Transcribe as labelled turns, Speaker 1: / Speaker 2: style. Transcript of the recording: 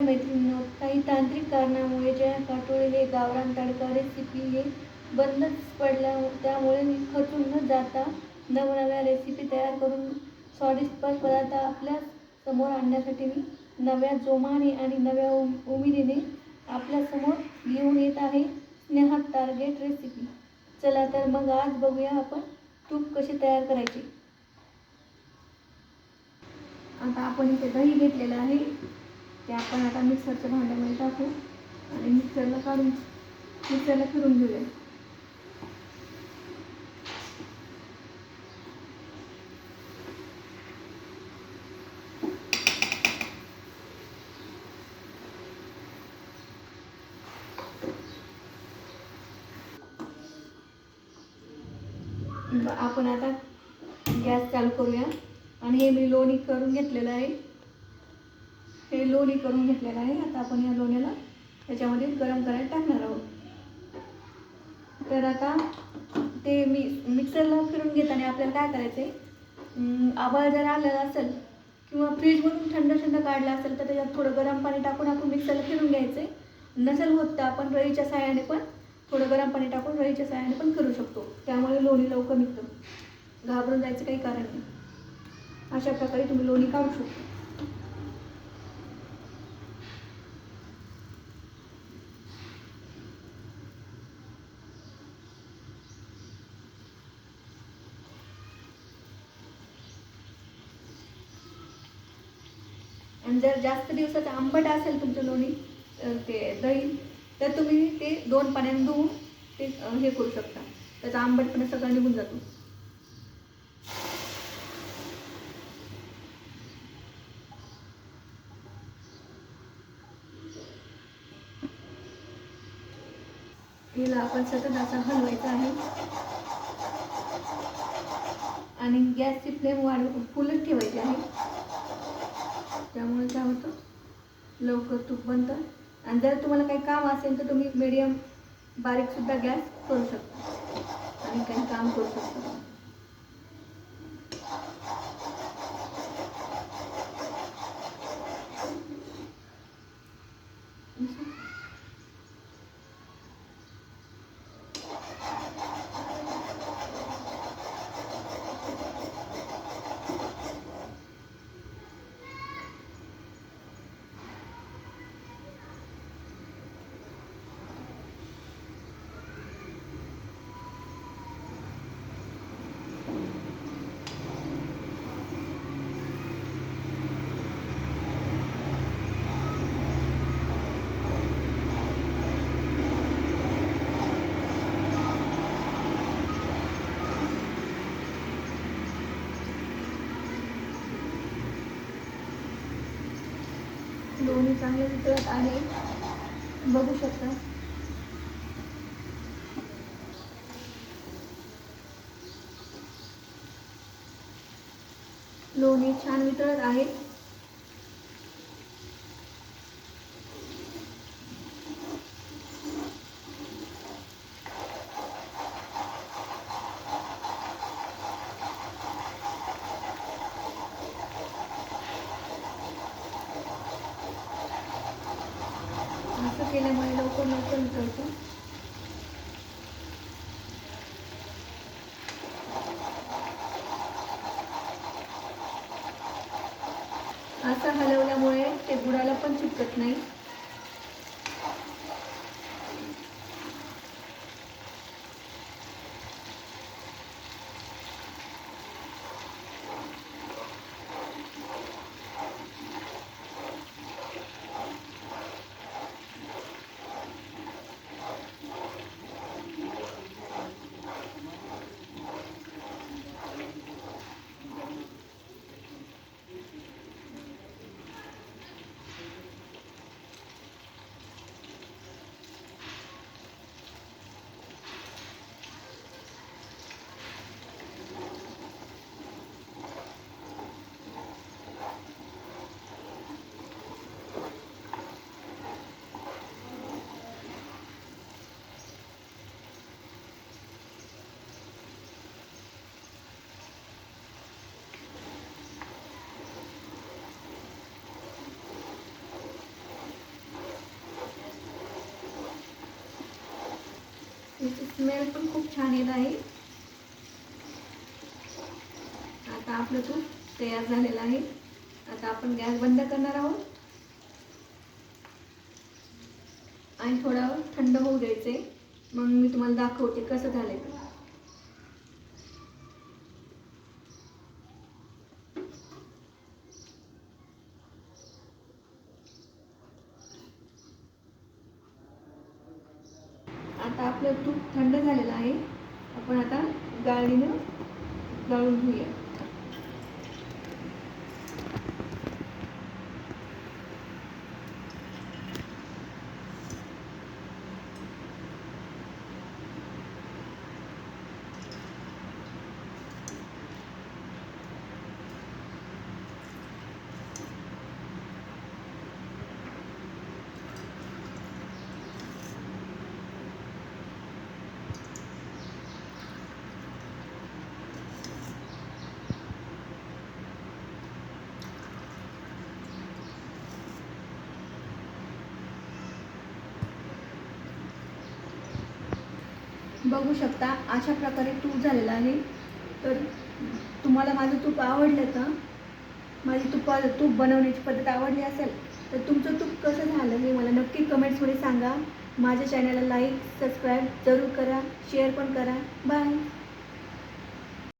Speaker 1: मैत्रिणींनो काही तांत्रिक कारणामुळे जया काटोळे हे गावरान तडका रेसिपी हे बंदच पडल्या हो-, त्यामुळे मी खचून न जाता नवनव्या रेसिपी तयार करून स्वादिष्ट पदार्थ आपल्यासमोर आणण्यासाठी मी नव्या जोमाने आणि नव्या उम उमेदीने आपल्यासमोर घेऊन येत आहे स्नेहा टार्गेट रेसिपी चला तर मग आज बघूया आपण तूप कशी तयार करायची. आता आपण इथे दही घेतलेलं आहे. ते आपण आता मिक्सरच्या भांड्यामध्ये टाकू आणि मिक्सरला काढून मिक्सरला फिरून घेऊया. आपण आता गॅस चालू करूया. आणि हे मी लोणी करून घेतलेलं आहे. हे लोणी करून घेतलेलं आहे. आता आपण या लोण्याला त्याच्यामध्ये गरम करायला टाकणार आहोत. तर आता ते मी मिक्सरला फिरून घेताना आपल्याला काय करायचं आहे आभाळ जर आलेला असेल किंवा फ्रीजमधून थंड थंड काढला असेल तर त्याच्यात थोडं गरम पाणी टाकून आपण मिक्सरला फिरून घ्यायचं आहे नसेल होत तर आपण रईच्या साह्याने पण थोडं गरम पाणी टाकून रईच्या साह्याने पण करू शकतो. त्यामुळे लोणी लवकर निघतं. घाबरून जायचं काही कारण नाही. अशा प्रकारे तुम्ही लोणी काढू शकता. आणि जर जास्त दिवसाचं आंबट असेल तुमचं लोणी ते दही तर तुम्ही ते दोन पाण्याने धुवून ते हे करू शकता. त्याचा आंबटपणा सगळा निघून जातो. हिला आपण सतत असा हलवायचा आहे. आणि गॅसची फ्लेम वाढ फुलच ठेवायची आहे. त्यामुळे काय होतं? लवकर तूप बनतं. आणि जर तुम्हाला काही काम असेल तर तुम्ही मीडियम बारीकसुद्धा गॅस करू शकता. आणि काही काम करू शकता. दोन्ही चांगले वितळत आहे बघू शकता. लोणी छान वितळत आहे. जास्त केल्यामुळे लवकर लवकर उतरतो. असं हलवल्यामुळे ते बुडाला पण चिपकत नाही. स्मेल पण खूप छान येत आहे. आता आपलं तूप तयार झालेलं आहे. आता आपण गॅस बंद करणार आहोत. आणि थोडं थंड होऊ द्यायचे मग मी तुम्हाला दाखवते कसं झालंय ते. आता आपलं तूप थंड झालेलं आहे. आपण आता गाळणीनं गाळून घेऊया. बघू शकता अशा प्रकारे तूप झालेलं आहे. तर तुम्हाला माझं तूप आवडलं का? माझी तुपा तूप बनवण्याची पद्धत आवडली असेल तर तुमचं तूप कसं झालं हे मला नक्की कमेंट्समध्ये सांगा. माझ्या चॅनलला लाईक सबस्क्राईब जरूर करा शेअर पण करा. बाय